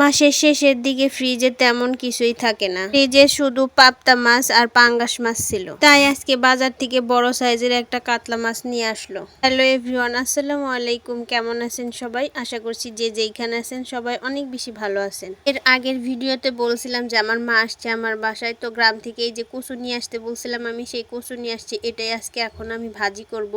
মাসের শেষের দিকে ফ্রিজে তেমন কিছুই থাকে না। ফ্রিজে শুধু পাপ্তা মাছ আর পাঙ্গাস মাছ ছিল। তাই আজকে বাজার থেকে বড় সাইজের একটা কাতলা মাছ নিয়ে আসলো। হ্যালো এভরিওয়ান, আসসালামু আলাইকুম। কেমন আছেন সবাই? আশা করছি যে যেইখানে আছেন সবাই অনেক বেশি ভালো আছেন। এর আগের ভিডিওতে বলছিলাম যে আমার মা আসছে আমার বাসায়। তো গ্রাম থেকে এই যে কচু নিয়ে আসতে বলছিলাম আমি, সেই কচু নিয়ে আসছি। এটাই আজকে এখন আমি ভাজি করব।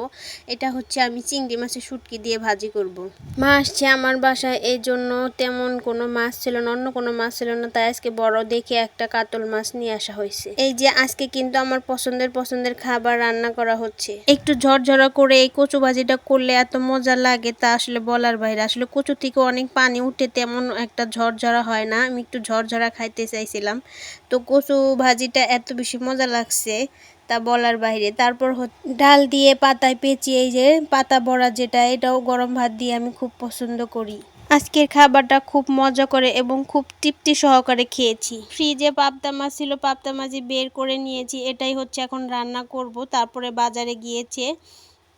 এটা হচ্ছে আমি চিংড়ি মাছের শুটকি দিয়ে ভাজি করব। মা আসছে আমার বাসায়। এই জন্য তেমন কোনো মাছ ছিল না, অন্য কোনো মাছ ছিল না, তাই আজকে বড় দেখে একটা কাতল মাছ নিয়ে আসা হয়েছে। এই যে আজকে কিন্তু আমার পছন্দের পছন্দের খাবার রান্না করা হচ্ছে। একটু ঝরঝরা করে এই কচু ভাজিটা করলে এত মজা লাগে তা আসলে বলার বাইরে। আসলে কচু থেকে অনেক পানি উঠে তেমন একটা ঝরঝরা হয় না। আমি একটু ঝরঝরা খাইতে চাইছিলাম। তো কচু ভাজিটা এত বেশি মজা লাগছে তা বলার বাইরে। তারপর ডাল দিয়ে পাতায় পেঁচিয়ে এই যে পাতা বড়া যেটা, এটাও গরম ভাত দিয়ে আমি খুব পছন্দ করি। আজকের খাবারটা খুব মজা করে এবং খুব তৃপ্তি সহকারে খেয়েছি। ফ্রিজে পাবদা মাছ ছিল, পাবদা মাছই বের করে নিয়েছি। এটাই হচ্ছে এখন রান্না করব। তারপরে বাজারে গিয়েছে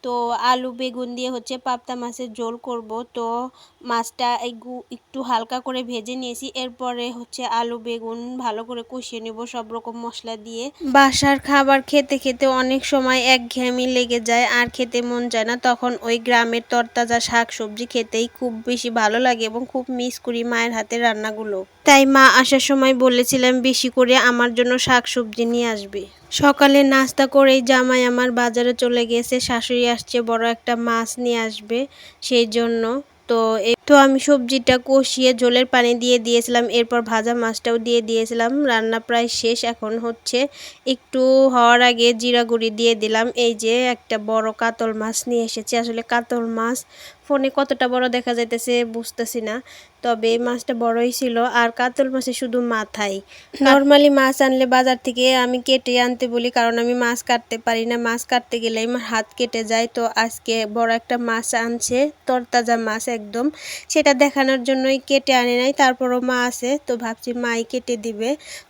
তো আলু, বেগুন দিয়ে হচ্ছে পাবদা মাছের ঝোল করব। তো মাছটা একটু- হালকা করে ভেজে নিয়েছি। এরপরে হচ্ছে আলু, বেগুন ভালো করে কষিয়ে নেব সব রকম মশলা দিয়ে। বাসার খাবার খেতে খেতে অনেক সময় এক একঘেয়েমি লেগে যায় আর খেতে মন যায় না। তখন ওই গ্রামের তরতাজা শাক সবজি খেতেই খুব বেশি ভালো লাগে এবং খুব মিস করি মায়ের হাতের রান্নাগুলো। তাই মা আসার সময় বলেছিলাম বেশি করে আমার জন্য শাক সবজি নিয়ে আসবে। সকালে নাস্তা করেই জামাই আমার বাজারে চলে গেছে। শাশুড়ি আসছে, বড় একটা মাছ নিয়ে আসবে সেই জন্য। তো তো আমি সবজিটা কষিয়ে ঝোলের পানি দিয়ে দিয়েছিলাম, এরপর ভাজা মাছটাও দিয়ে দিয়েছিলাম। রান্না প্রায় শেষ, এখন হচ্ছে একটু হওয়ার আগে জিরা গুঁড়ি দিয়ে দিলাম। এই যে একটা বড় কাতল মাছ নিয়ে এসেছি। আসলে কাতল মাছ ফোনে কতটা বড় দেখা যাইতেছে বুঝতেছি না। তবে এই মাছটা বড়ই ছিল আর কাতল মাছে শুধু মাথাই নর্মালি মাছ আনলে বাজার থেকে আমি কেটে আনতে বলি কারণ আমি মাছ কাটতে পারি না। মাছ কাটতে গেলে আমার হাত কেটে যায়। তো আজকে বড় একটা মাছ আনছে তরতাজা মাছ একদম। সেটা দেখানোর জন্যই কেটে আনে নাই তারপরও মা আছে। তো ভাবছি মাই কেটে দিবে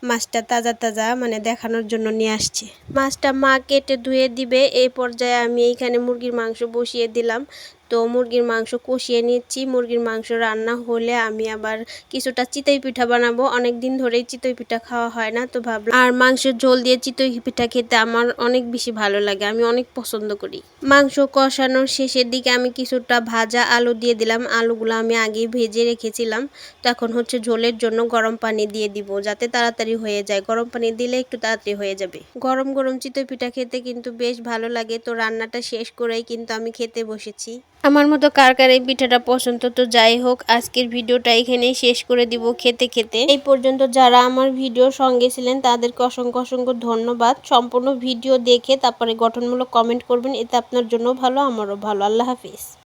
মাছটা তাজা তাজা মানে দেখানোর জন্য নিয়ে আসছে। মাছটা মা কেটে ধুয়ে দিবে। এই পর্যায়ে আমি এইখানে মুরগির মাংস বসিয়ে দিলাম। তো মুরগির মাংস কষিয়ে নিচ্ছি। মুরগির মাংস রান্না হলে আমি আবার কিছুটা চিতই পিঠা বানাবো। অনেক দিন ধরেই চিতই পিঠা খাওয়া হয় না, তো ভাবলাম আর মাংসের ঝোল দিয়ে চিতই পিঠা খেতে আমার অনেক বেশি ভালো লাগে, আমি অনেক পছন্দ করি। মাংস কষানোর শেষের দিকে আমি কিছুটা ভাজা আলু দিয়ে দিলাম। আলুগুলো আমি আগেই ভেজে রেখেছিলাম। তো এখন হচ্ছে ঝোলের জন্য গরম পানি দিয়ে দিব যাতে তাড়াতাড়ি হয়ে যায়। গরম পানি দিলে একটু তাড়াতাড়ি হয়ে যাবে। গরম গরম চিতই পিঠা খেতে কিন্তু বেশ ভালো লাগে। তো রান্নাটা শেষ করেই কিন্তু আমি খেতে বসেছি। আমার মতো কার কার এই পিঠাটা পছন্দ? তো যাই হোক, আজকের ভিডিওটা এখানেই শেষ করে দিব খেতে খেতে। এই পর্যন্ত যারা আমার ভিডিও সঙ্গে ছিলেন, তাদেরকে অসংখ্য অসংখ্য ধন্যবাদ। সম্পূর্ণ ভিডিও দেখে তারপরে গঠনমূলক কমেন্ট করবেন, এতে আপনার জন্য ভালো, আমারও ভালো। আল্লাহ হাফিজ।